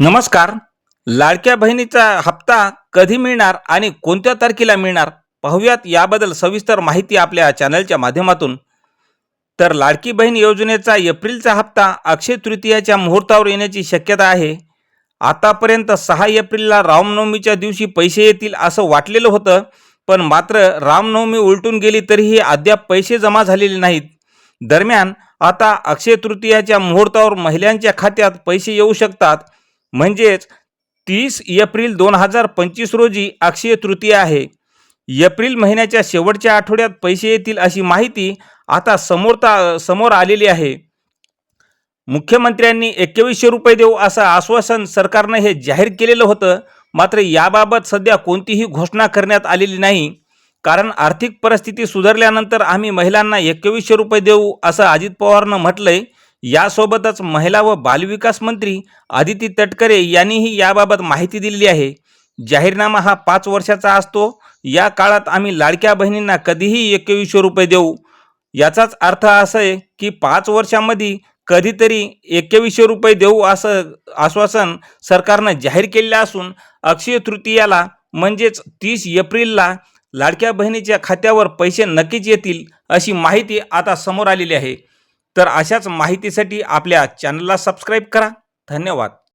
नमस्कार. लाडक्या बहिणीचा हप्ता कधी मिळणार आणि कोणत्या तारखेला मिळणार पाहूयात याबद्दल सविस्तर माहिती आपल्या चॅनलच्या माध्यमातून. तर लाडकी बहीण योजनेचा एप्रिलचा हप्ता अक्षय तृतीयाच्या मुहूर्तावर येण्याची शक्यता आहे. आतापर्यंत सहा एप्रिलला रामनवमीच्या दिवशी पैसे येतील असं वाटलेलं होतं पण मात्र रामनवमी उलटून गेली तरीही अद्याप पैसे जमा झालेले नाहीत. दरम्यान आता अक्षय तृतीयाच्या मुहूर्तावर महिलांच्या खात्यात पैसे येऊ शकतात म्हणजेच तीस एप्रिल दोन हजार पंचवीस रोजी अक्षय तृतीया आहे. एप्रिल महिन्याच्या शेवटच्या आठवड्यात पैसे येतील अशी माहिती आता समोरता समोर आलेली आहे. मुख्यमंत्र्यांनी एकवीसशे रुपये देऊ असं आश्वासन सरकारनं हे जाहीर केलेलं होतं. मात्र याबाबत सध्या कोणतीही घोषणा करण्यात आलेली नाही. कारण आर्थिक परिस्थिती सुधारल्यानंतर आम्ही महिलांना एकवीसशे रुपये देऊ असं अजित पवारनं म्हटलंय. यासोबतच महिला व बालविकास मंत्री आदिती तटकरे यांनीही याबाबत माहिती दिलेली आहे. जाहीरनामा हा पाच वर्षाचा असतो. या काळात आम्ही लाडक्या बहिणींना कधीही एकवीसशे रुपये देऊ. याचाच अर्थ असा आहे की पाच वर्षामध्ये कधीतरी एकवीसशे रुपये देऊ असं आश्वासन सरकारनं जाहीर केलेलं असून अक्षय तृतीयाला म्हणजेच तीस एप्रिलला लाडक्या बहिणीच्या खात्यावर पैसे नक्कीच येतील अशी माहिती आता समोर आलेली आहे. तर अशाच माहितीसाठी आपल्या चॅनलला सबस्क्राईब करा. धन्यवाद.